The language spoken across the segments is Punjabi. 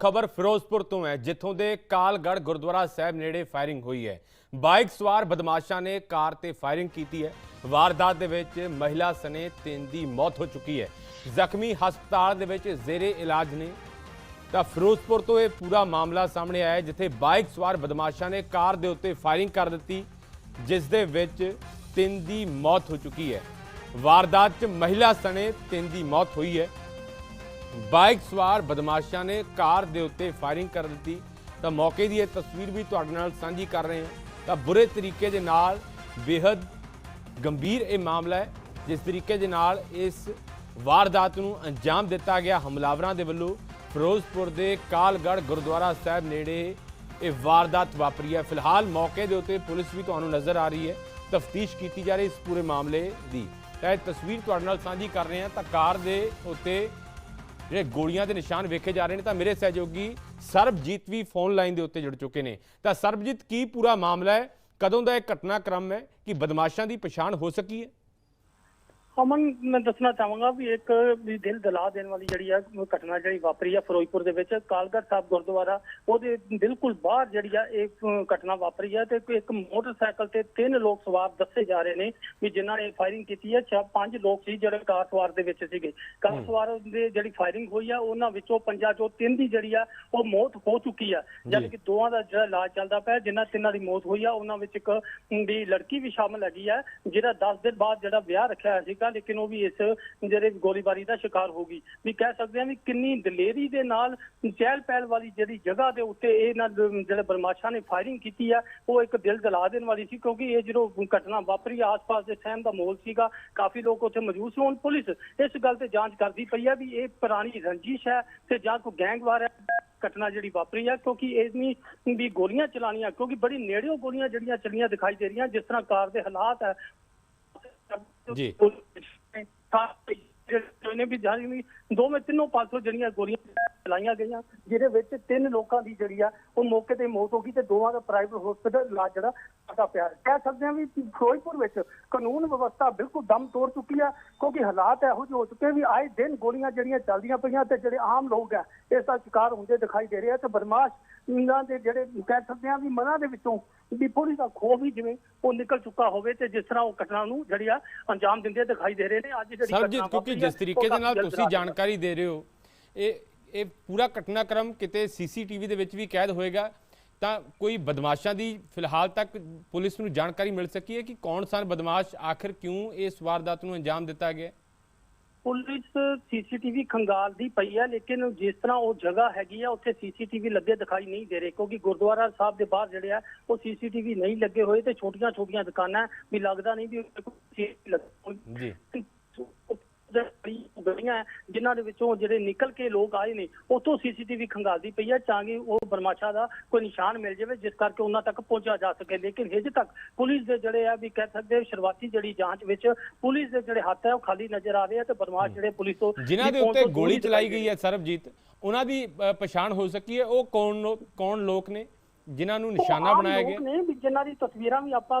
ਖਬਰ ਫਿਰੋਜ਼ਪੁਰ ਤੋਂ ਹੈ, ਜਿੱਥੋਂ ਦੇ ਕਾਲਗੜ੍ਹ ਗੁਰਦੁਆਰਾ ਸਾਹਿਬ ਨੇੜੇ ਫਾਇਰਿੰਗ ਹੋਈ ਹੈ। ਬਾਈਕ ਸਵਾਰ ਬਦਮਾਸ਼ਾਂ ਨੇ ਕਾਰ ਤੇ ਫਾਇਰਿੰਗ ਕੀਤੀ ਹੈ। ਵਾਰਦਾਤ ਦੇ ਵਿੱਚ ਮਹਿਲਾ ਸਨੇ ਤਿੰਨ ਦੀ ਮੌਤ ਹੋ ਚੁੱਕੀ ਹੈ। ਜ਼ਖਮੀ ਹਸਪਤਾਲ ਦੇ ਵਿੱਚ ਜ਼ੇਰੇ ਇਲਾਜ ਨੇ। ਤਾਂ ਫਿਰੋਜ਼ਪੁਰ ਤੋਂ ਇਹ ਪੂਰਾ ਮਾਮਲਾ ਸਾਹਮਣੇ ਆਇਆ ਜਿੱਥੇ ਬਾਈਕ ਸਵਾਰ ਬਦਮਾਸ਼ਾਂ ਨੇ ਕਾਰ ਦੇ ਉੱਤੇ ਫਾਇਰਿੰਗ ਕਰ ਦਿੱਤੀ, ਜਿਸ ਦੇ ਵਿੱਚ ਤਿੰਨ ਦੀ ਮੌਤ ਹੋ ਚੁੱਕੀ ਹੈ। ਵਾਰਦਾਤ 'ਚ ਮਹਿਲਾ ਸਣੇ ਤਿੰਨ ਦੀ ਮੌਤ ਹੋਈ ਹੈ। ਬਾਈਕ ਸਵਾਰ ਬਦਮਾਸ਼ਾਂ ਨੇ ਕਾਰ ਦੇ ਉੱਤੇ ਫਾਇਰਿੰਗ ਕਰ ਦਿੱਤੀ। ਤਾਂ ਮੌਕੇ ਦੀ ਇਹ ਤਸਵੀਰ ਵੀ ਤੁਹਾਡੇ ਨਾਲ ਸਾਂਝੀ ਕਰ ਰਹੇ ਹਾਂ। ਤਾਂ ਬੁਰੇ ਤਰੀਕੇ ਦੇ ਨਾਲ ਬੇहद ਗੰਭੀਰ ਇਹ ਮਾਮਲਾ ਹੈ, ਜਿਸ ਤਰੀਕੇ ਦੇ ਨਾਲ ਇਸ ਵਾਰਦਾਤ ਨੂੰ ਅੰਜਾਮ ਦਿੱਤਾ ਗਿਆ ਹਮਲਾਵਰਾਂ ਦੇ ਵੱਲੋਂ। ਫਿਰੋਜ਼ਪੁਰ ਦੇ ਕਾਲਗੜ੍ਹ ਗੁਰਦੁਆਰਾ ਸਾਹਿਬ ਨੇੜੇ ਇਹ ਵਾਰਦਾਤ ਵਾਪਰੀ ਹੈ। ਫਿਲਹਾਲ ਮੌਕੇ ਦੇ ਉੱਤੇ ਪੁਲਿਸ ਵੀ ਤੁਹਾਨੂੰ ਨਜ਼ਰ ਆ ਰਹੀ ਹੈ। ਤਫਤੀਸ਼ ਕੀਤੀ ਜਾ ਰਹੀ ਇਸ ਪੂਰੇ ਮਾਮਲੇ ਦੀ। ਤਾਂ ਇਹ ਤਸਵੀਰ ਤੁਹਾਡੇ ਨਾਲ ਸਾਂਝੀ ਕਰ ਰਹੇ ਹਾਂ। ਤਾਂ ਕਾਰ ਦੇ ਉੱਤੇ ਜਿਹੜੇ ਗੋਲੀਆਂ ਦੇ ਨਿਸ਼ਾਨ ਵੇਖੇ ਜਾ ਰਹੇ ਨੇ ਤਾਂ ਮੇਰੇ ਸਹਿਯੋਗੀ ਸਰਬਜੀਤ ਵੀ ਫੋਨ ਲਾਈਨ ਦੇ ਉੱਤੇ ਜੁੜ ਚੁੱਕੇ ਨੇ। ਤਾਂ ਸਰਬਜੀਤ, ਕੀ ਪੂਰਾ ਮਾਮਲਾ ਹੈ? ਕਦੋਂ ਦਾ ਇਹ ਘਟਨਾਕ੍ਰਮ ਹੈ ਕਿ ਬਦਮਾਸ਼ਾਂ ਦੀ ਪਛਾਣ ਹੋ ਸਕੀ ਹੈ? ਅਮਨ ਮੈਂ ਦੱਸਣਾ ਚਾਹਾਂਗਾ ਵੀ ਇੱਕ ਵੀ ਦਿਲ ਦਲਾ ਦੇਣ ਵਾਲੀ ਜਿਹੜੀ ਆ ਘਟਨਾ ਜਿਹੜੀ ਵਾਪਰੀ ਆ ਫਿਰੋਜ਼ਪੁਰ ਦੇ ਵਿੱਚ ਕਾਲਗੜ੍ਹ ਸਾਹਿਬ ਗੁਰਦੁਆਰਾ ਉਹਦੇ ਬਿਲਕੁਲ ਬਾਹਰ ਜਿਹੜੀ ਆ ਇਹ ਘਟਨਾ ਵਾਪਰੀ ਆ ਤੇ ਇੱਕ ਮੋਟਰਸਾਈਕਲ ਤੇ ਤਿੰਨ ਲੋਕ ਸਵਾਰ ਦੱਸੇ ਜਾ ਰਹੇ ਨੇ ਵੀ ਜਿਨ੍ਹਾਂ ਨੇ ਫਾਇਰਿੰਗ ਕੀਤੀ ਹੈ ਛੇ ਪੰਜ ਲੋਕ ਸੀ ਜਿਹੜੇ ਕਾਰ ਸਵਾਰ ਦੇ ਵਿੱਚ ਸੀਗੇ। ਕਾਰ ਸਵਾਰ ਦੇ ਜਿਹੜੀ ਫਾਇਰਿੰਗ ਹੋਈ ਆ ਉਹਨਾਂ ਵਿੱਚੋਂ ਪੰਜਾਂ ਚੋਂ ਤਿੰਨ ਦੀ ਜਿਹੜੀ ਆ ਉਹ ਮੌਤ ਹੋ ਚੁੱਕੀ ਆ। ਜਦ ਕਿ ਦੋਵਾਂ ਦਾ ਜਿਹੜਾ ਇਲਾਜ ਚੱਲਦਾ ਪਿਆ ਜਿਨ੍ਹਾਂ ਤਿੰਨਾਂ ਦੀ ਮੌਤ ਹੋਈ ਆ ਉਹਨਾਂ ਵਿੱਚ ਇੱਕ ਦੀ ਲੜਕੀ ਵੀ ਸ਼ਾਮਲ ਹੈਗੀ ਆ ਜਿਹੜਾ 10 ਦਿਨ ਬਾਅਦ ਜਿਹੜਾ ਵਿਆਹ ਰੱਖਿਆ ਹੋਇਆ ਸੀਗਾ ਲੇਕਿਨ ਉਹ ਵੀ ਇਸ ਜਿਹੜੇ ਗੋਲੀਬਾਰੀ ਦਾ ਸ਼ਿਕਾਰ ਹੋ ਗਈ। ਵੀ ਕਹਿ ਸਕਦੇ ਹਾਂ ਵੀ ਕਿੰਨੀ ਦਲੇਰੀ ਦੇ ਨਾਲ ਚਹਿਲ ਪਹਿਲ ਵਾਲੀ ਜਿਹੜੀ ਜਗ੍ਹਾ ਦੇ ਉੱਤੇ ਇਹ ਜਿਹੜੇ ਬਰਮਾਸ਼ਾ ਨੇ ਫਾਇਰਿੰਗ ਕੀਤੀ ਆ, ਉਹ ਇੱਕ ਦਿਲ ਦਲਾ ਦੇਣ ਵਾਲੀ ਸੀ ਕਿਉਂਕਿ ਇਹ ਜਦੋਂ ਘਟਨਾ ਵਾਪਰੀ, ਆਸ-ਪਾਸ ਦੇ ਸਹਿਮ ਦਾ ਮਾਹੌਲ ਸੀਗਾ, ਕਾਫੀ ਲੋਕ ਉੱਥੇ ਮੌਜੂਦ ਸੀ। ਹੁਣ ਪੁਲਿਸ ਇਸ ਗੱਲ ਤੇ ਜਾਂਚ ਕਰਦੀ ਪਈ ਆ ਵੀ ਇਹ ਪੁਰਾਣੀ ਰੰਜਿਸ਼ ਹੈ ਤੇ ਜਾਂ ਕੋਈ ਗੈਂਗਵਾਰ ਹੈ, ਘਟਨਾ ਜਿਹੜੀ ਵਾਪਰੀ ਆ, ਕਿਉਂਕਿ ਇਸਨੀ ਵੀ ਗੋਲੀਆਂ ਚਲਾਣੀਆਂ ਕਿਉਂਕਿ ਬੜੀ ਨੇੜਿਓਂ ਗੋਲੀਆਂ ਜਿਹੜੀਆਂ ਚੱਲੀਆਂ ਦਿਖਾਈ ਦੇ ਰਹੀਆਂ, ਜਿਸ ਤਰ੍ਹਾਂ ਕਾਰ ਦੇ ਹਾਲਾਤ ਹੈ ਜੀ। ਨੇ ਵੀ ਜਾਰੀ ਨਹੀਂ ਦੋਵੇਂ ਤਿੰਨੋਂ ਪਾਸੋਂ ਜਿਹੜੀਆਂ ਗੋਲੀਆਂ ਚਲਾਈਆਂ ਗਈਆਂ ਜਿਹਦੇ ਵਿੱਚ ਤਿੰਨ ਲੋਕਾਂ ਦੀ ਜਿਹੜੀ ਆ ਉਹ ਮੌਕੇ ਤੇ ਮੌਤ ਹੋ ਗਈ ਤੇ ਦੋਵਾਂ ਦਾ ਪ੍ਰਾਈਵੇਟ ਹਸਪੀਟਲ ਇਲਾਜ ਜਿਹੜਾ ਸਾਡਾ ਪਿਆ। ਕਹਿ ਸਕਦੇ ਹਾਂ ਵੀ ਫਿਰੋਜ਼ਪੁਰ ਵਿੱਚ ਕਾਨੂੰਨ ਵਿਵਸਥਾ ਬਿਲਕੁਲ ਦਮ ਤੋੜ ਚੁੱਕੀ ਆ ਕਿਉਂਕਿ ਹਾਲਾਤ ਇਹੋ ਜਿਹੇ ਹੋ ਚੁੱਕੇ ਵੀ ਆਏ ਦਿਨ ਗੋਲੀਆਂ ਜਿਹੜੀਆਂ ਚੱਲਦੀਆਂ ਪਈਆਂ ਤੇ ਜਿਹੜੇ ਆਮ ਲੋਕ ਆ ਇਸ ਦਾ ਸ਼ਿਕਾਰ ਹੁੰਦੇ ਦਿਖਾਈ ਦੇ ਰਹੇ ਆ ਤੇ ਬਦਮਾਸ਼ ਇਹਨਾਂ ਦੇ ਜਿਹੜੇ ਕਹਿ ਸਕਦੇ ਹਾਂ ਵੀ ਮਨਾਂ ਦੇ ਵਿੱਚੋਂ ਵੀ ਪੁਲਿਸ ਦਾ ਖੋਹ ਵੀ ਜਿਵੇਂ ਉਹ ਨਿਕਲ ਚੁੱਕਾ ਹੋਵੇ ਤੇ ਜਿਸ ਤਰ੍ਹਾਂ ਉਹ ਘਟਨਾ ਨੂੰ ਜਿਹੜੀ ਆ ਅੰਜਾਮ ਦਿੰਦੇ ਦਿਖਾਈ ਦੇ ਰਹੇ ਨੇ। ਅੱਜ ਜਿਹੜੀ ਸਰਬਜੀਤ ਘਟਨਾ ਕਿਉਂਕਿ ਆ, ਜਿਸ ਤਰੀਕੇ ਦੇ ਨਾਲ ਤੁਸੀਂ ਜਲਦ ਜਾਣਕਾਰੀ ਦੇ ਰਹੇ ਹੋ। ਇਹ ਇਹ ਪੂਰਾ ਘਟਨਾਕ੍ਰਮ ਕਿਤੇ ਸੀਸੀਟੀਵੀ ਦੇ ਵਿੱਚ ਵੀ ਕੈਦ ਹੋਏਗਾ। ਤਾਂ ਕੋਈ ਬਦਮਾਸ਼ਾਂ ਦੀ ਫਿਲਹਾਲ ਤੱਕ ਪੁਲਿਸ ਨੂੰ ਜਾਣਕਾਰੀ ਮਿਲ ਸਕੀ ਹੈ ਕਿ ਕੌਣ ਸਨ ਬਦਮਾਸ਼? ਆਖਿਰ ਕਿਉਂ ਇਸ ਵਾਰਦਾਤ ਨੂੰ ਅੰਜਾਮ ਦਿੱਤਾ ਗਿਆ? ਪੁਲਿਸ ਸੀਸੀਟੀਵੀ ਖੰਗਾਲਦੀ ਪਈ ਹੈ ਲੇਕਿਨ ਜਿਸ ਤਰ੍ਹਾਂ ਉਹ ਜਗ੍ਹਾ ਹੈਗੀ ਆ ਉੱਥੇ ਸੀਸੀਟੀਵੀ ਲੱਗੇ ਦਿਖਾਈ ਨਹੀਂ ਦੇ ਰਹੇ। ਕਿਉਂਕਿ ਗੁਰਦੁਆਰਾ ਸਾਹਿਬ ਦੇ ਬਾਹਰ ਜਿਹੜੇ ਆ ਉਹ ਸੀਸੀਟੀਵੀ ਨਹੀਂ ਲੱਗੇ ਹੋਏ ਤੇ ਛੋਟੀਆਂ ਛੋਟੀਆਂ ਦੁਕਾਨਾਂ ਵੀ ਲੱਗਦਾ ਨਹੀਂ ਵੀ CCTV ਲੱਗੀ ਜੀ। ਗਲੀਆਂ ਹੈ, ਜਿਨ੍ਹਾਂ ਦੇ ਵਿੱਚੋਂ ਜਿਹੜੇ ਨਿਕਲ ਕੇ ਲੋਕ ਆਏ ਨੇ ਉੱਥੋਂ ਸੀਸੀਟੀਵੀ ਖੰਗਾਲਦੀ ਪਈ ਹੈ ਤਾਂ ਕਿ ਉਹ ਬਰਮਾਸ਼ਾ ਦਾ ਕੋਈ ਨਿਸ਼ਾਨ ਮਿਲ ਜਾਵੇ ਜਿਸ ਕਰਕੇ ਉਹਨਾਂ ਤੱਕ ਪਹੁੰਚਿਆ ਜਾ ਸਕੇ। ਲੇਕਿਨ ਹਜੇ ਤੱਕ ਪੁਲਿਸ ਦੇ ਜਿਹੜੇ ਆ ਵੀ ਕਹਿ ਸਕਦੇ ਸ਼ੁਰੂਆਤੀ ਜਿਹੜੀ ਜਾਂਚ ਵਿੱਚ ਪੁਲਿਸ ਦੇ ਜਿਹੜੇ ਹੱਥ ਹੈ ਉਹ ਖਾਲੀ ਨਜ਼ਰ ਆ ਰਹੇ ਆ ਤੇ ਬਰਮਾਸ਼ ਜਿਹੜੇ ਪੁਲਿਸ ਤੋਂ ਜਿਨ੍ਹਾਂ ਦੇ ਉੱਤੇ ਗੋਲੀ ਚਲਾਈ ਗਈ ਹੈ ਸਰਬਜੀਤ ਉਹਨਾਂ ਦੀ ਪਛਾਣ ਹੋ ਸਕੀ ਹੈ ਉਹ ਕੌਣ ਕੌਣ ਲੋਕ ਨੇ? ਜਿਨ੍ਹਾਂ ਨੂੰ ਨਿਸ਼ਾਨਾ ਬਣਾਇਆ ਗਿਆ। ਨੇ ਵੀ ਜਿਨ੍ਹਾਂ ਦੀ ਤਸਵੀਰਾਂ ਵੀ ਆਪਾਂ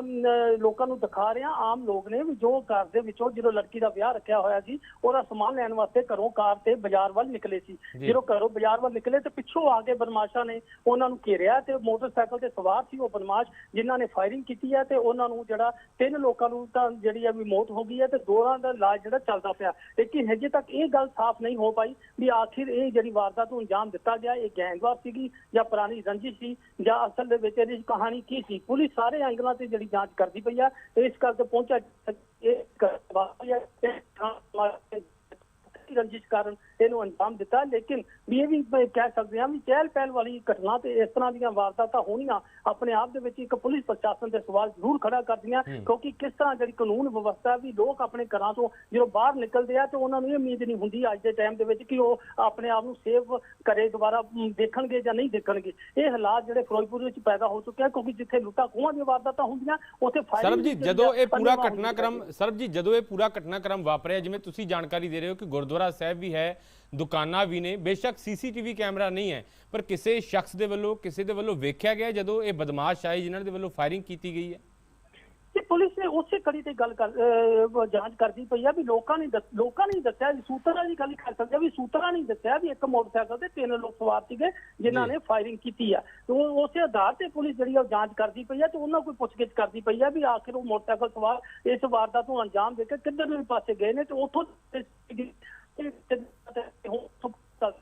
ਲੋਕਾਂ ਨੂੰ ਦਿਖਾ ਰਹੇ ਹਾਂ ਆਮ ਲੋਕ ਨੇ ਵੀ ਜੋ ਘਰ ਦੇ ਵਿੱਚੋਂ ਜਦੋਂ ਲੜਕੀ ਦਾ ਵਿਆਹ ਰੱਖਿਆ ਹੋਇਆ ਸੀ ਉਹਦਾ ਸਮਾਨ ਲੈਣ ਵਾਸਤੇ ਘਰੋਂ ਕਾਰ ਤੇ ਬਾਜ਼ਾਰ ਵੱਲ ਨਿਕਲੇ ਸੀ। ਜਦੋਂ ਘਰੋਂ ਬਾਜ਼ਾਰ ਵੱਲ ਨਿਕਲੇ ਤੇ ਪਿੱਛੋਂ ਆ ਕੇ ਬਦਮਾਸ਼ਾਂ ਨੇ ਉਹਨਾਂ ਨੂੰ ਘੇਰਿਆ ਤੇ ਮੋਟਰਸਾਈਕਲ ਤੇ ਸਵਾਰ ਸੀ ਉਹ ਬਦਮਾਸ਼ ਜਿਨ੍ਹਾਂ ਨੇ ਫਾਇਰਿੰਗ ਕੀਤੀ ਹੈ ਤੇ ਉਹਨਾਂ ਨੂੰ ਜਿਹੜਾ ਤਿੰਨ ਲੋਕਾਂ ਨੂੰ ਤਾਂ ਜਿਹੜੀ ਆ ਵੀ ਮੌਤ ਹੋ ਗਈ ਹੈ ਤੇ ਦੋਹਾਂ ਦਾ ਇਲਾਜ ਜਿਹੜਾ ਚੱਲਦਾ ਪਿਆ। ਲੇਕਿਨ ਹਜੇ ਤੱਕ ਇਹ ਗੱਲ ਸਾਫ਼ ਨਹੀਂ ਹੋ ਪਾਈ ਵੀ ਆਖਿਰ ਇਹ ਜਿਹੜੀ ਵਾਰਦਾਤ ਨੂੰ ਅੰਜਾਮ ਦਿੱਤਾ ਗਿਆ ਇਹ ਗੈਂਗਵਾਰ ਸੀਗੀ ਜਾਂ ਪੁਰਾਣੀ ਰੰਜਿਸ਼ ਸੀ ਜਾਂ ਅਸਲ ਦੇ ਵਿੱਚ ਇਹਦੀ ਕਹਾਣੀ ਕੀ ਸੀ? ਪੁਲਿਸ ਸਾਰੇ ਐਂਗਲਾਂ ਤੇ ਜਿਹੜੀ ਜਾਂਚ ਕਰਦੀ ਪਈ ਆ ਇਸ ਕਰਕੇ ਪਹੁੰਚਾ ਇਹ ਰੰਜਿਸ਼ ਕਾਰਨ ਇਹਨੂੰ ਅੰਜਾਮ ਦਿੱਤਾ ਲੇਕਿਨ ਵੀ ਇਹ ਵੀ ਕਹਿ ਸਕਦੇ ਹਾਂ ਵੀ ਚਹਿਲ ਪਹਿਲ ਵਾਲੀ ਘਟਨਾ ਤੇ ਇਸ ਤਰ੍ਹਾਂ ਦੀਆਂ ਵਾਰਦਾਤਾਂ ਹੋਣੀਆਂ ਆਪਣੇ ਆਪ ਦੇ ਵਿੱਚ ਇੱਕ ਪੁਲਿਸ ਪ੍ਰਸ਼ਾਸਨ ਦੇ ਸਵਾਲ ਜ਼ਰੂਰ ਖੜਾ ਕਰਦੀਆਂ ਕਿਉਂਕਿ ਕਿਸ ਤਰ੍ਹਾਂ ਜਿਹੜੀ ਕਾਨੂੰਨ ਵਿਵਸਥਾ ਵੀ ਲੋਕ ਆਪਣੇ ਘਰਾਂ ਤੋਂ ਜਦੋਂ ਬਾਹਰ ਨਿਕਲਦੇ ਆ ਤੇ ਉਹਨਾਂ ਨੂੰ ਇਹ ਉਮੀਦ ਨਹੀਂ ਹੁੰਦੀ ਅੱਜ ਦੇ ਟਾਈਮ ਦੇ ਵਿੱਚ ਕਿ ਉਹ ਆਪਣੇ ਆਪ ਨੂੰ ਸੇਵ ਕਰੇ ਦੁਬਾਰਾ ਦੇਖਣਗੇ ਜਾਂ ਨਹੀਂ ਦੇਖਣਗੇ। ਇਹ ਹਾਲਾਤ ਜਿਹੜੇ ਫਿਰੋਜ਼ਪੁਰ ਵਿੱਚ ਪੈਦਾ ਹੋ ਚੁੱਕੇ ਆ ਕਿਉਂਕਿ ਜਿੱਥੇ ਲੁੱਟਾਂ ਖੋਹਾਂ ਦੀਆਂ ਵਾਰਦਾਤਾਂ ਹੁੰਦੀਆਂ ਉੱਥੇ firing ਸਰਬਜੀਤ ਜਦੋਂ ਇਹ ਪੂਰਾ ਘਟਨਾਕ੍ਰਮ ਸਰਬਜੀਤ ਜਦੋਂ ਇਹ ਪੂਰਾ ਘਟਨਾਕ੍ਰਮ ਵਾਪਰਿਆ ਜਿਵੇਂ ਤੁਸੀਂ ਜਾਣਕਾਰੀ ਦੇ ਰਹੇ ਹੋ ਕਿ ਗੁਰਦੁਆਰਾ ਸਾਹਿਬ ਵੀ ਹੈ ਦੁਕਾਨਾਂ ਵੀ ਨੇ। ਬੇਸ਼ੱਕ ਸੀਸੀਟੀਵੀ ਕੈਮਰਾ ਨਹੀਂ ਹੈ ਪਰ ਕਿਸੇ ਸ਼ਖਸ ਦੇ ਵੱਲੋਂ ਕਿਸੇ ਦੇ ਵੱਲੋਂ ਵੇਖਿਆ ਗਿਆ ਜਦੋਂ ਇਹ ਬਦਮਾਸ਼ ਆਏ ਜਿਨ੍ਹਾਂ ਦੇ ਵੱਲੋਂ ਫਾਇਰਿੰਗ ਕੀਤੀ ਗਈ ਹੈ? ਤੇ ਪੁਲਿਸ ਨੇ ਉਸੇ ਕੜੀ ਤੇ ਗੱਲ ਕਰ ਜਾਂਚ ਕਰਦੀ ਪਈ ਆ ਵੀ ਲੋਕਾਂ ਨੇ ਲੋਕਾਂ ਨੇ ਦੱਸਿਆ ਵੀ ਸੂਤਰਾਂ ਦੀ ਗੱਲ ਕਰ ਸਕਦੇ ਆ ਵੀ ਸੂਤਰਾਂ ਨੇ ਦੱਸਿਆ ਵੀ ਇੱਕ ਮੋਟਰਸਾਈਕਲ ਤੇ ਤਿੰਨ ਲੋਕ ਸਵਾਰ ਸੀਗੇ ਜਿਨ੍ਹਾਂ। ਨੇ ਫਾਇਰਿੰਗ ਕੀਤੀ ਆ। ਤੇ ਉਹ ਉਸੇ ਆਧਾਰ ਤੇ ਪੁਲਿਸ ਜਿਹੜੀ ਆ ਉਹ ਜਾਂਚ ਕਰਦੀ ਪਈ ਆ ਤੇ ਉਹਨਾਂ ਕੋਈ ਪੁੱਛਗਿੱਛ ਕਰਦੀ ਪਈ ਆ ਵੀ ਆਖਿਰ ਉਹ ਮੋਟਰਸਾਈਕਲ ਸਵਾਰ ਇਸ ਵਾਰਦਾਤ ਨੂੰ ਅੰਜਾਮ ਦੇ ਕੇ ਕਿੱਧਰ ਨੂੰ ਪਾਸੇ ਗਏ ਨੇ ਤੇ ਉੱਥੋਂ ってって、本当だ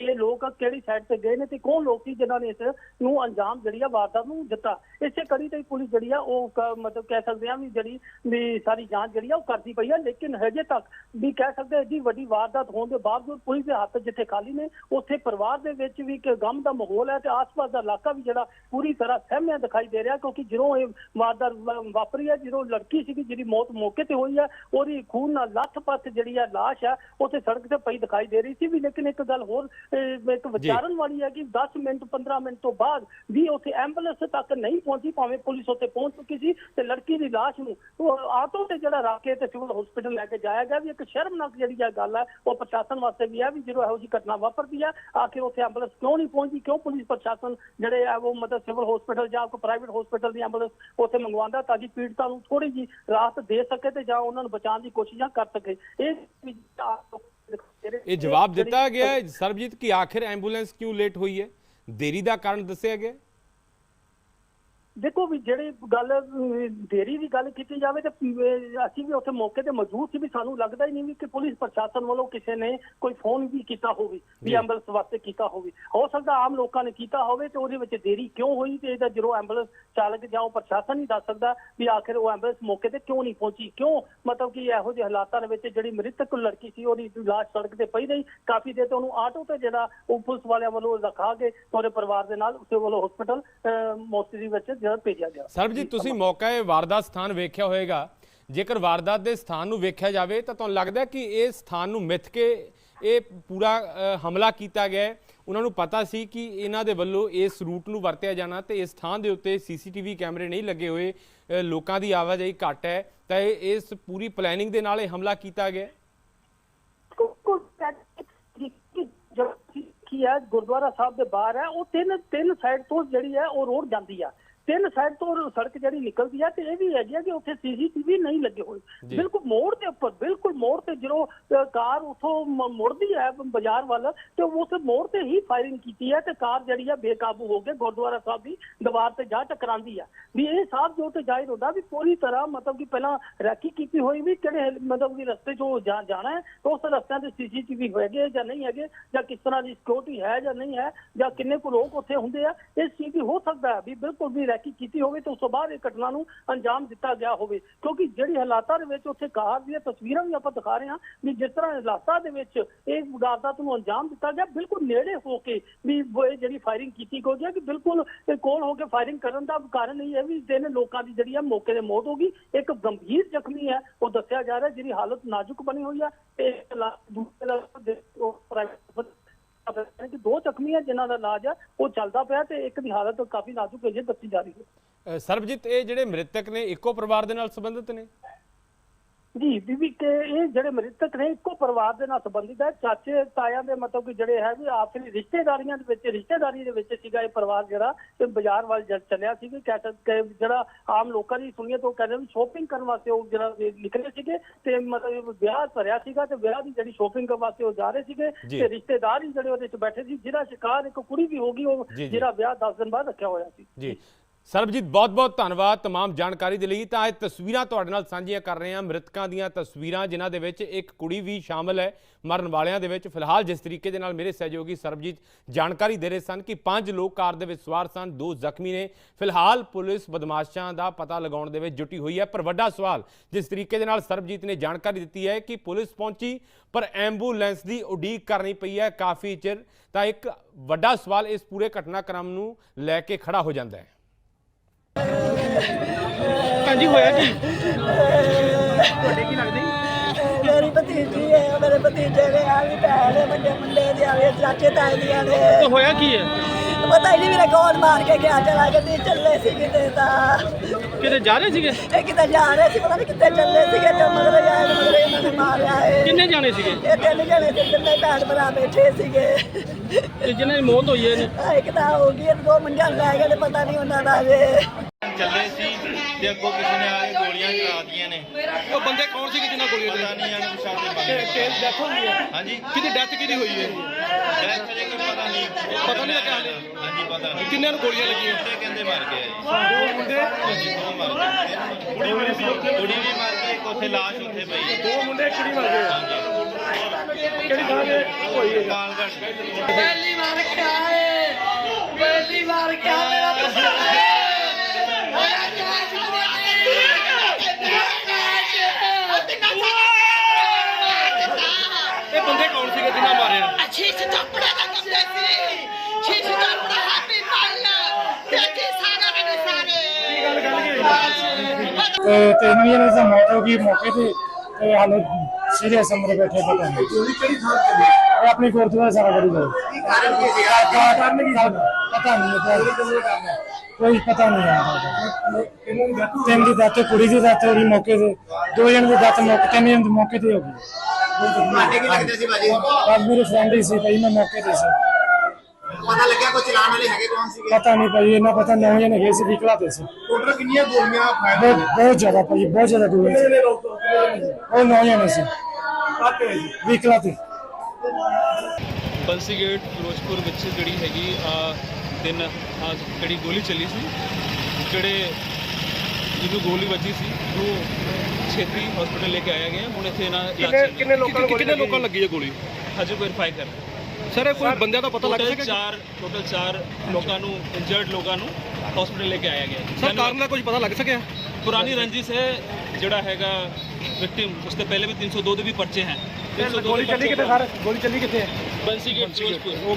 ਇਹ ਲੋਕ ਕਿਹੜੀ ਸਾਈਡ ਤੇ ਗਏ ਨੇ ਤੇ ਕੌਣ ਲੋਕ ਸੀ ਜਿਨ੍ਹਾਂ ਨੇ ਇਸ ਨੂੰ ਅੰਜਾਮ ਜਿਹੜੀ ਆ ਵਾਰਦਾਤ ਨੂੰ ਦਿੱਤਾ? ਇਸੇ ਕੜੀ ਤੇ ਪੁਲਿਸ ਜਿਹੜੀ ਆ ਉਹ ਮਤਲਬ ਕਹਿ ਸਕਦੇ ਆ ਵੀ ਜਿਹੜੀ ਵੀ ਸਾਰੀ ਜਾਂਚ ਜਿਹੜੀ ਆ ਉਹ ਕਰਦੀ ਪਈ ਆ, ਲੇਕਿਨ ਹਜੇ ਤੱਕ ਵੀ ਕਹਿ ਸਕਦੇ ਆ ਏਡੀ ਵੱਡੀ ਵਾਰਦਾਤ ਹੋਣ ਦੇ ਬਾਵਜੂਦ ਪੁਲਿਸ ਦੇ ਹੱਥ ਜਿੱਥੇ ਖਾਲੀ ਨੇ, ਉੱਥੇ ਪਰਿਵਾਰ ਦੇ ਵਿੱਚ ਵੀ ਇੱਕ ਗਮ ਦਾ ਮਾਹੌਲ ਹੈ ਤੇ ਆਸ-ਪਾਸ ਦਾ ਇਲਾਕਾ ਵੀ ਜਿਹੜਾ ਪੂਰੀ ਤਰ੍ਹਾਂ ਸਹਿਮਿਆ ਦਿਖਾਈ ਦੇ ਰਿਹਾ ਕਿਉਂਕਿ ਜਦੋਂ ਇਹ ਵਾਰਦਾਤ ਵਾਪਰੀ ਹੈ, ਜਦੋਂ ਲੜਕੀ ਸੀਗੀ ਜਿਹਦੀ ਮੌਤ ਮੌਕੇ ਤੇ ਹੋਈ ਹੈ, ਉਹਦੀ ਖੂਨ ਨਾਲ ਲੱਥ-ਪੱਥ ਜਿਹੜੀ ਆ ਲਾਸ਼ ਆ ਉੱਥੇ ਸੜਕ ਤੇ ਪਈ ਦਿਖਾਈ ਦੇ ਰਹੀ ਸੀ ਵੀ ਲੇਕਿਨ ਇੱਕ ਗੱਲ ਹੋਰ ਇੱਕ ਵਿਚਾਰਨ ਵਾਲੀ ਹੈ ਕਿ 10 ਮਿੰਟ 15 ਮਿੰਟ ਤੋਂ ਬਾਅਦ ਵੀ ਉੱਥੇ ਐਂਬੂਲੈਂਸ ਤੱਕ ਨਹੀਂ ਪਹੁੰਚੀ ਭਾਵੇਂ ਪੁਲਿਸ ਉੱਥੇ ਪਹੁੰਚ ਚੁੱਕੀ ਸੀ ਤੇ ਲੜਕੀ ਦੀ ਲਾਸ਼ ਨੂੰ ਉਹ ਆਟੋ ਤੇ ਜਿਹੜਾ ਰੱਖ ਕੇ ਤੇ ਸਿਵਲ ਹਸਪੀਟਲ ਲੈ ਕੇ ਜਾਇਆ ਗਿਆ ਵੀ ਇੱਕ ਸ਼ਰਮਨਾਕ ਜਿਹੜੀ ਆ ਗੱਲ ਹੈ ਉਹ ਪ੍ਰਸ਼ਾਸਨ ਵਾਸਤੇ ਵੀ ਹੈ ਵੀ ਜਦੋਂ ਇਹੋ ਜਿਹੀ ਘਟਨਾ ਵਾਪਰਦੀ ਆ ਆਖਿਰ ਉੱਥੇ ਐਂਬੂਲੈਂਸ ਕਿਉਂ ਨਹੀਂ ਪਹੁੰਚੀ? ਕਿਉਂ ਪੁਲਿਸ ਪ੍ਰਸ਼ਾਸਨ ਜਿਹੜੇ ਆ ਉਹ ਮਤਲਬ ਸਿਵਲ ਹਸਪੀਟਲ ਜਾਂ ਕੋਈ ਪ੍ਰਾਈਵੇਟ ਹਸਪੀਟਲ ਦੀ ਐਂਬੂਲੈਂਸ ਉੱਥੇ ਮੰਗਵਾਉਂਦਾ ਤਾਂ ਕਿ ਪੀੜਤਾਂ ਨੂੰ ਥੋੜੀ ਜੀ ਰਾਹਤ ਦੇ ਸਕੇ ਤੇ ਜਾਂ ਉਹਨਾਂ ਨੂੰ ਬਚਾਉਣ ਦੀ ਕੋਸ਼ਿਸ਼ਾਂ ਕਰ ਸਕੇ। ਇਹ ਵੀ ਇਹ ਜਵਾਬ ਦਿੱਤਾ ਗਿਆ ਸਰਬਜੀਤ ਕਿ ਆਖਿਰ ਐਂਬੂਲੈਂਸ ਕਿਉਂ ਲੇਟ ਹੋਈ ਹੈ ਦੇਰੀ ਦਾ ਕਾਰਨ ਦੱਸਿਆ ਗਿਆ? ਦੇਖੋ ਵੀ ਜਿਹੜੀ ਗੱਲ ਦੇਰੀ ਦੀ ਗੱਲ ਕੀਤੀ ਜਾਵੇ ਤੇ ਅਸੀਂ ਵੀ ਉੱਥੇ ਮੌਕੇ ਤੇ ਮੌਜੂਦ ਸੀ ਵੀ ਸਾਨੂੰ ਲੱਗਦਾ ਹੀ ਨਹੀਂ ਵੀ ਕਿ ਪੁਲਿਸ ਪ੍ਰਸ਼ਾਸਨ ਵੱਲੋਂ ਕਿਸੇ ਨੇ ਕੋਈ ਫੋਨ ਵੀ ਕੀਤਾ ਹੋਵੇ ਵੀ। ਐਂਬੂਲੈਂਸ ਵਾਸਤੇ ਕੀਤਾ ਹੋਵੇ। ਹੋ ਸਕਦਾ ਆਮ ਲੋਕਾਂ ਨੇ ਕੀਤਾ ਹੋਵੇ ਤੇ ਉਹਦੇ ਵਿੱਚ ਦੇਰੀ ਕਿਉਂ ਹੋਈ ਤੇ ਇਹਦਾ ਜਦੋਂ ਐਂਬੂਲੈਂਸ ਚਾਲਕ ਜਾਂ ਉਹ ਪ੍ਰਸ਼ਾਸਨ ਹੀ ਦੱਸ ਸਕਦਾ ਵੀ ਆਖਿਰ ਉਹ ਐਂਬੂਲੈਂਸ ਮੌਕੇ ਤੇ ਕਿਉਂ ਨਹੀਂ ਪਹੁੰਚੀ? ਕਿਉਂ? ਮਤਲਬ ਕਿ ਇਹੋ ਜਿਹੇ ਹਾਲਾਤਾਂ ਦੇ ਵਿੱਚ ਜਿਹੜੀ ਮ੍ਰਿਤਕ ਲੜਕੀ ਸੀ ਉਹਦੀ ਲਾਸ਼ ਸੜਕ ਤੇ ਪਈ ਰਹੀ। ਕਾਫੀ ਦੇਰ ਤੇ ਉਹਨੂੰ ਆਟੋ ਤੇ ਜਿਹੜਾ ਉਹ ਪੁਲਿਸ ਵਾਲਿਆਂ ਵੱਲੋਂ ਰਖਾ ਕੇ ਉਹਦੇ ਪਰਿਵਾਰ ਦੇ ਨਾਲ ਉਸੇ ਵੱਲੋਂ ਹਸਪੀਟਲ ਮੋਸਟਰੀ ਵਿੱਚ ਜਿਹੜਾ ਭੇਜਿਆ ਗਿਆ। ਸਰਬਜੀਤ ਤੁਸੀਂ ਮੌਕਾ ਇਹ ਵਾਰਦਾਤ ਸਥਾਨ ਵੇਖਿਆ ਹੋਵੇਗਾ ਜੇਕਰ ਵਾਰਦਾਤ ਦੇ ਸਥਾਨ ਨੂੰ ਵੇਖਿਆ ਜਾਵੇ ਤਾਂ ਤੁਹਾਨੂੰ ਲੱਗਦਾ ਕਿ ਇਹ ਸਥਾਨ ਨੂੰ ਮਿੱਥ ਕੇ ਇਹ ਪੂਰਾ ਹਮਲਾ ਕੀਤਾ ਗਿਆ ਉਹਨਾਂ ਨੂੰ ਪਤਾ ਸੀ ਕਿ ਇਹਨਾਂ ਦੇ ਵੱਲੋਂ ਇਸ ਰੂਟ ਨੂੰ ਵਰਤਿਆ ਜਾਣਾ ਤੇ ਇਸ ਥਾਂ ਦੇ ਉੱਤੇ ਸੀਸੀਟੀਵੀ ਕੈਮਰੇ ਨਹੀਂ ਲੱਗੇ ਹੋਏ ਲੋਕਾਂ ਦੀ ਆਵਾਜਾਈ ਘੱਟ ਹੈ ਤਾਂ ਇਹ ਇਸ ਪੂਰੀ ਪਲੈਨਿੰਗ ਦੇ ਨਾਲ ਇਹ ਹਮਲਾ ਕੀਤਾ ਗਿਆ। ਕੀ ਹੈ ਗੁਰਦੁਆਰਾ ਸਾਹਿਬ ਦੇ ਬਾਹਰ ਹੈ ਉਹ ਤਿੰਨ ਤਿੰਨ ਸਾਈਡ ਤੋਂ ਜਿਹੜੀ ਹੈ ਉਹ ਰੋਡ ਜਾਂਦੀ ਆ। ਤਿੰਨ ਸਾਈਡ ਤੋਂ ਸੜਕ ਜਿਹੜੀ ਨਿਕਲਦੀ ਹੈ ਤੇ ਇਹ ਵੀ ਹੈਗੀ ਆ ਕਿ ਉੱਥੇ ਸੀਸੀਟੀਵੀ ਨਹੀਂ ਲੱਗੇ ਹੋਏ। ਬਿਲਕੁਲ ਮੋੜ ਦੇ ਉੱਪਰ ਬਿਲਕੁਲ ਮੋੜ ਤੇ ਜਦੋਂ ਕਾਰ ਉਥੋਂ ਮੁੜਦੀ ਹੈ ਬਾਜ਼ਾਰ ਵੱਲ ਤੇ ਉਸ ਮੋੜ ਤੇ ਹੀ ਫਾਇਰਿੰਗ ਕੀਤੀ ਹੈ ਤੇ ਕਾਰ ਜਿਹੜੀ ਹੈ ਬੇਕਾਬੂ ਹੋ ਕੇ ਗੁਰਦੁਆਰਾ ਸਾਹਿਬ ਦੀ ਦੀਵਾਰ ਤੇ ਜਾ ਟਕਰਾਂਦੀ ਆ ਵੀ ਇਹ ਸਾਫ਼ ਜੋ ਤੇ ਜ਼ਾਹਿਰ ਹੁੰਦਾ ਵੀ ਪੂਰੀ ਤਰ੍ਹਾਂ ਮਤਲਬ ਕਿ ਪਹਿਲਾਂ ਰੈਕੀ ਕੀਤੀ ਹੋਈ ਵੀ ਕਿਹੜੇ ਮਤਲਬ ਕਿ ਰਸਤੇ 'ਚੋਂ ਜਾ- ਜਾਣਾ ਹੈ ਤਾਂ ਉਸ ਰਸਤਿਆਂ ਤੇ ਸੀਸੀਟੀਵੀ ਹੈਗੇ ਜਾਂ ਨਹੀਂ ਹੈਗੇ ਜਾਂ ਕਿਸ ਤਰ੍ਹਾਂ ਦੀ ਸਿਕਿਉਰਿਟੀ ਹੈ ਜਾਂ ਨਹੀਂ ਹੈ ਜਾਂ ਕਿੰਨੇ ਕੁ ਲੋਕ ਉੱਥੇ ਹੁੰਦੇ ਆ ਇਸ ਚੀਜ਼ ਹੋ ਸਕਦਾ ਵੀ ਬਿਲਕੁਲ ਵੀ ਰੈਕੀ ਕੀਤੀ ਹੋਵੇ ਤੇ ਉਸ ਤੋਂ ਬਾਅਦ ਇਹ ਘਟਨਾ ਨੂੰ ਅੰਜਾਮ ਦਿੱਤਾ ਗਿਆ ਹੋਵੇ। ਕਿਉਂਕਿ ਜਿਹੜੀ ਹਾਲਾਤਾਂ ਦੇ ਵਿੱਚ ਉੱਥੇ ਕਾਰ ਦੀਆਂ ਤਸਵੀਰਾਂ ਵੀ ਆਪਾਂ ਦਿਖਾ ਰਹੇ ਹਾਂ ਵੀ ਜਿਸ ਤਰ੍ਹਾਂ ਹਾਲਾਤਾਂ ਦੇ ਵਿੱਚ ਇਹ ਵਾਰਦਾਤ ਨੂੰ ਅੰਜਾਮ ਦਿੱਤਾ ਗਿਆ, ਬਿਲਕੁਲ ਨੇੜੇ ਹੋ ਕੇ ਵੀ ਇਹ ਜਿਹੜੀ ਫਾਇਰਿੰਗ ਕੀਤੀ ਗਈ ਹੈ ਕਿ ਬਿਲਕੁਲ ਇਹ ਕੋਲ ਹੋ ਕੇ ਫਾਇਰਿੰਗ ਕਰਨ ਦਾ ਕਾਰਨ ਇਹ ਹੈ ਵੀ ਤਿੰਨ ਲੋਕਾਂ ਦੀ ਜਿਹੜੀ ਹੈ ਮੌਕੇ ਤੇ ਮੌਤ ਹੋ ਗਈ। ਇੱਕ ਗੰਭੀਰ ਜ਼ਖਮੀ ਹੈ, ਉਹ ਦੱਸਿਆ ਜਾ ਰਿਹਾ ਜਿਹਦੀ ਹਾਲਤ ਨਾਜ਼ੁਕ ਬਣੀ ਹੋਈ ਹੈ। ਤੇ ਦੂਸਰੇ ਲਾ- ਦੇ- ਪ੍ਰਾਈਵੇਟ ਕਿ ਦੋ ਜ਼ਖਮੀ ਹੈ ਜਿਨ੍ਹਾਂ ਦਾ ਇਲਾਜ ਆ, ਉਹ ਚੱਲਦਾ ਪਿਆ ਤੇ ਇੱਕ ਦੀ ਹਾਲਤ ਕਾਫੀ ਨਾਜ਼ੁਕ ਹੈ ਜੇ ਦੱਸੀ ਜਾ ਰਹੀ ਹੈ। ਸਰਬਜੀਤ, ਇਹ ਜਿਹੜੇ ਮ੍ਰਿਤਕ ਨੇ, ਇੱਕੋ ਪਰਿਵਾਰ ਦੇ ਨਾਲ ਸੰਬੰਧਿਤ ਨੇ? ਜੀ ਬੀਬੀ ਕਿ ਇਹ ਜਿਹੜੇ ਮ੍ਰਿਤਕ ਨੇ ਇੱਕੋ ਪਰਿਵਾਰ ਦੇ ਨਾਲ ਸੰਬੰਧਿਤ ਹੈ ਚਾਚੇ ਤਾਇਆਂ ਦੇ ਮਤਲਬ ਕਿ ਜਿਹੜੇ ਹੈ ਵੀ ਆਪਸੀ ਰਿਸ਼ਤੇਦਾਰੀਆਂ ਦੇ ਵਿੱਚ ਰਿਸ਼ਤੇਦਾਰੀ ਦੇ ਵਿੱਚ ਸੀਗਾ ਇਹ ਪਰਿਵਾਰ ਜਿਹੜਾ ਇਹ ਬਾਜ਼ਾਰ ਵੱਲ ਜਦ ਚੱਲਿਆ ਸੀ ਕਿ ਕਹਿ ਸਕਦੇ ਜਿਹੜਾ ਆਮ ਲੋਕਾਂ ਦੀ ਸੁਣੀਏ ਤਾਂ ਕਹਿੰਦੇ ਵੀ ਸ਼ੋਪਿੰਗ ਕਰਨ ਵਾਸਤੇ ਉਹ ਜਿਹੜਾ ਨਿਕਲੇ ਸੀਗੇ ਤੇ ਮਤਲਬ ਵਿਆਹ ਭਰਿਆ ਸੀਗਾ ਤੇ ਵਿਆਹ ਦੀ ਜਿਹੜੀ ਸ਼ੋਪਿੰਗ ਕਰਨ ਵਾਸਤੇ ਉਹ ਜਾ ਰਹੇ ਸੀਗੇ। ਤੇ ਰਿਸ਼ਤੇਦਾਰ ਹੀ ਜਿਹੜੇ ਉਹਦੇ ਵਿੱਚ ਬੈਠੇ ਸੀ ਜਿਹਦਾ ਸ਼ਿਕਾਰ ਇੱਕ ਕੁੜੀ ਵੀ ਹੋ ਗਈ ਉਹ। ਜਿਹੜਾ ਵਿਆਹ 10 ਦਿਨ ਬਾਅਦ ਰੱਖਿਆ ਹੋਇਆ ਸੀ ਜੀ ਸਰਬਜੀਤ ਬਹੁਤ-ਬਹੁਤ ਧੰਨਵਾਦ तमाम ਜਾਣਕਾਰੀ ਦੇ ਲਈ ਤਾਂ ਇਹ ਤਸਵੀਰਾਂ ਤੁਹਾਡੇ ਨਾਲ ਸਾਂਝੀਆਂ ਕਰ ਰਹੇ ਹਾਂ ਮ੍ਰਿਤਕਾਂ ਦੀਆਂ ਤਸਵੀਰਾਂ ਜਿਨ੍ਹਾਂ ਦੇ ਵਿੱਚ ਇੱਕ ਕੁੜੀ ਵੀ ਸ਼ਾਮਲ ਹੈ ਮਰਨ ਵਾਲਿਆਂ ਦੇ ਵਿੱਚ ਫਿਲਹਾਲ ਜਿਸ ਤਰੀਕੇ ਦੇ ਨਾਲ ਮੇਰੇ ਸਹਿਯੋਗੀ ਸਰਬਜੀਤ ਜਾਣਕਾਰੀ ਦੇ ਰਹੇ ਸਨ ਕਿ ਪੰਜ ਲੋਕ ਕਾਰ ਦੇ ਵਿੱਚ ਸਵਾਰ ਸਨ ਦੋ ਜ਼ਖਮੀ ਨੇ ਫਿਲਹਾਲ ਪੁਲਿਸ ਬਦਮਾਸ਼ਾਂ ਦਾ ਪਤਾ ਲਗਾਉਣ ਦੇ ਵਿੱਚ ਜੁਟੀ ਹੋਈ ਹੈ ਪਰ ਵੱਡਾ ਸਵਾਲ ਜਿਸ ਤਰੀਕੇ ਦੇ ਨਾਲ ਸਰਬਜੀਤ ਨੇ ਜਾਣਕਾਰੀ ਦਿੱਤੀ ਹੈ ਕਿ ਪੁਲਿਸ ਪਹੁੰਚੀ ਪਰ ਐਂਬੂਲੈਂਸ ਦੀ ਉਡੀਕ ਕਰਨੀ ਪਈ ਹੈ ਕਾਫੀ ਚਿਰ ਤਾਂ ਇੱਕ ਵੱਡਾ ਸਵਾਲ ਇਸ ਪੂਰੇ ਘਟਨਾਕ੍ਰਮ ਨੂੰ ਲੈ ਕੇ ਖੜਾ ਹੋ ਜਾਂਦਾ ਹੈ ਹਾਂਜੀ ਹੋਇਆ ਕੀ? ਤੁਹਾਡੇ ਕੀ ਲੱਗਦੇ? ਮੇਰੀ ਭਤੀਜੀ ਹੈ ਮੇਰੇ ਭਤੀਜੇ ਦੇ ਆ ਵੀ ਭੈਣ ਹੈ ਵੱਡੇ ਮੁੰਡੇ ਦੇ ਆਵੇ ਚਾਚੇ ਤਾਏ ਦੀਆਂ ਨੇ ਤਾਂ ਹੋਇਆ ਕੀ ਹੈ? ਪਤਾ ਹੀ ਨਹੀਂ ਮੇਰੇ ਕੌਣ ਮਾਰ ਕੇ ਗਿਆ ਚਲਾ ਗੱਡੀ ਚੱਲੇ ਸੀ ਕਿਤੇ ਤਾਂ। ਕਿਤੇ ਜਾ ਰਹੇ ਸੀਗੇ? ਇਹ ਕਿਤੇ ਜਾ ਰਹੇ ਸੀ ਪਤਾ ਨਹੀਂ ਕਿੱਥੇ ਚੱਲੇ ਸੀਗੇ ਤੇ ਮਗਰ ਜਾਏ ਮਗਰ ਇਹਨਾਂ ਨੇ ਮਾਰਿਆ ਹੈ ਕਿੰਨੇ ਜਾਣੇ ਸੀਗੇ? ਇਹ ਤਿੰਨ ਜਣੇ ਸੀ ਤਿੰਨੇ ਭੈਣ ਭਰਾ ਬੈਠੇ ਸੀਗੇ। ਤੇ ਜਿਨ੍ਹਾਂ ਦੀ ਮੌਤ ਹੋਈ ਹੈ ਇਹਨੇ? ਆਹ ਇੱਕ ਤਾਂ ਹੋ ਗਈ ਇਹ ਦੋ ਮੁੰਡਿਆਂ ਨੂੰ ਲੈ ਗਏ ਤੇ ਪਤਾ ਨਹੀਂ ਉਹਨਾਂ ਦਾ ਜੇ। ਚੱਲੇ ਸੀ ਤੇ ਅੱਗੋਂ ਕਿਸੇ ਨੇ ਆ ਕੇ ਗੋਲੀਆਂ ਚਲਾ ਦਿੱਤੀਆਂ ਨੇ। ਉਹ ਬੰਦੇ ਕੌਣ ਸੀ ਜਿਨ੍ਹਾਂ ਗੋਲੀਆਂ ਪਤਾ ਨਹੀਂ ਆਣ ਪਛਾਤੇ ਤੇ ਬੰਦੇ ਤੇ ਡੈਥ ਹੋ ਗਈ ਹੈ? ਹਾਂਜੀ। ਕਿਹਦੀ ਡੈਥ ਕਿਹਦੀ ਹੋਈ ਹੈ? ਡੈਥ ਜੇ ਕੋਈ ਪਤਾ ਨਹੀਂ ਪਤਾ ਨਹੀਂ ਲੱਗਿਆ ਹਾਲੇ? ਹਾਂਜੀ ਪਤਾ ਨਹੀਂ। ਕਿੰਨਿਆਂ ਨੂੰ ਗੋਲੀਆਂ ਲੱਗੀਆਂ? ਤੇ ਕਹਿੰਦੇ ਮਰ ਗਏ ਦੋ ਮੁੰਡੇ? ਹਾਂਜੀ ਦੋ ਮਰ ਗਏ। ਕੁੜੀ ਵੀ ਮਰ ਗਈ ਇੱਕ ਉੱਥੇ ਲਾਸ਼ ਉੱਥੇ ਪਈ ਹੈ। ਦੋ ਮੁੰਡੇ ਕੁੜੀ ਮਰ ਗਏ ਕਿਹੜੀ ਥਾਂ ਤੇ ਹੋਈ ਹੈ ਪਹਿਲੀ ਵਾਰ ਕਿਆ ਮੇਰਾ ਬੱਚਾ ਹੈ ਹੋਇਆ ਕਿਆ ਇਹ ਸੀਗੇ ਜਿਨ੍ਹਾਂ ਮਾਰਿਆ। ਅੱਛੀ ਚਟਪੜਾ ਦਾ। ਕੰਦੇ ਸੀ ਛੀ ਚਟਪੜਾ ਹੈਪੀ ਮੱਲ ਦੇਖੇ ਸਾਰਾ ਦੇ ਸਾਰੇ ਕੀ ਗੱਲ ਗੱਲ ਤੇ ਤਿੰਨ ਜਣੇ ਦੀ ਮੌਤ ਹੋ ਗਈ ਮੌਕੇ ਤੇ। ਤੇ ਹਾਲੇ ਸੀਰੀਅਸ ਅੰਦਰ ਬੈਠੇ ਪਤਾ ਨਹੀਂ। ਗੋਲੀ ਕਿਹੜੀ ਥਾਂ ਤੇ ਇਹ ਆਪਣੀ ਗੁਰਦੁਆਰਾ ਸਾਹਿਬ ਬੜੀ ਗਈ ਕੀ ਕਾਰਨ ਕੀ ਸੀ ਕਾਰਨ ਕੀ ਪਤਾ ਨਹੀਂ ਹੈ? ਕੋਈ ਪਤਾ ਨਹੀਂ ਹੈ ਤਿੰਨ ਦੀ ਦਾਤੇ ਕੁੜੀ ਦੀ ਦਾਤੇ ਹੋਈ ਮੌਕੇ ਤੇ। ਦੋ ਜਣੇ ਦੀ ਦਾਤੇ ਮੌਕੇ ਜਣੇ ਦੀ ਮੌਕੇ ਤੇ ਹੋ ਗਈ। ਤੁਹਾਡੇ ਕੀ ਲੱਗਦੇ ਸੀ ਭਾਜੀ? ਬਸ ਮੇਰੇ ਫਰੈਂਡ ਹੀ ਸੀ ਭਾਈ ਮੈਂ ਮੌਕੇ ਤੇ ਸੀ। ਪਤਾ ਲੱਗਿਆ ਕੋਈ ਚਲਾਣ ਵਾਲੇ ਹੈਗੇ ਕੌਣ ਸੀਗੇ? ਪਤਾ ਨਹੀਂ ਭਾਈ ਇਹਨਾਂ ਪਤਾ ਨੌ ਜਣੇ ਗਏ ਸੀ ਵਿਕਲਾ ਤੇ ਸੀ। ਟੋਟਲ ਕਿੰਨੀਆਂ ਗੋਲੀਆਂ ਫਾਇਰ ਬਹੁਤ ਬਹੁਤ ਜ਼ਿਆਦਾ ਭਾਈ ਬਹੁਤ ਜ਼ਿਆਦਾ ਦੂਰ ਸੀ। ਉਹ ਨੌ ਜਣੇ ਸੀ। ਵਿਕਲਾ ਤੇ। ਬੰਸੀ ਗੇਟ ਫਿਰੋਜ਼ਪੁਰ ਵਿੱਚ ਜਿਹੜੀ ਹੈਗੀ ਆ ਦਿਨ ਆ ਜਿਹੜੀ ਗੋਲੀ ਚੱਲੀ ਸੀ ਜਿਹੜੇ ਜਿਹਨੂੰ ਗੋਲੀ ਵੱਜੀ ਸੀ ਉਹ ਛੇਤੀ ਹਸਪੀਟਲ ਲੈ ਕੇ ਆਇਆ ਗਿਆ। ਹੁਣ ਇੱਥੇ ਇਹਨਾਂ ਇਲਾਜ ਕਿੰਨੇ ਚੱਲ ਕਿੰਨੇ ਲੋਕਾਂ ਨੂੰ। ਕਿੰਨੇ ਲੋਕਾਂ ਲੱਗੀ ਹੈ ਗੋਲੀ? ਹਜੇ ਵੈਰੀਫਾਈ ਕਰ ਰਹੇ। ਸਰ ਇਹ ਕੋਈ ਬੰਦਿਆਂ ਦਾ ਪਤਾ ਲੱਗ ਟੋਟਲ ਸਕਿਆ ਚਾਰ ਟੋਟਲ ਚਾਰ ਲੋਕਾਂ ਨੂੰ ਇੰਜਰਡ ਲੋਕਾਂ ਨੂੰ ਹਸਪੀਟਲ ਲੈ ਕੇ ਆਇਆ ਗਿਆ। ਸਰ ਕਾਰਨ ਦਾ ਕੁਝ ਪਤਾ ਲੱਗ ਸਕਿਆ? ਪੁਰਾਣੀ ਰੰਜਿਸ਼ ਹੈ ਜਿਹੜਾ ਹੈਗਾ ਵਿਕਟਿਮ ਉਸ ਤੋਂ ਪਹਿਲੇ ਵੀ 302 ਦੇ ਵੀ ਪਰਚੇ ਹਨ। 302 ਦੇ ਪਰਚੇ ਸਰ ਗੋਲੀ ਚੱਲੀ ਕਿੱਥੇ ਬੰਸੀ ਗੇਟ ਫਿਰੋਜ਼ਪੁਰ।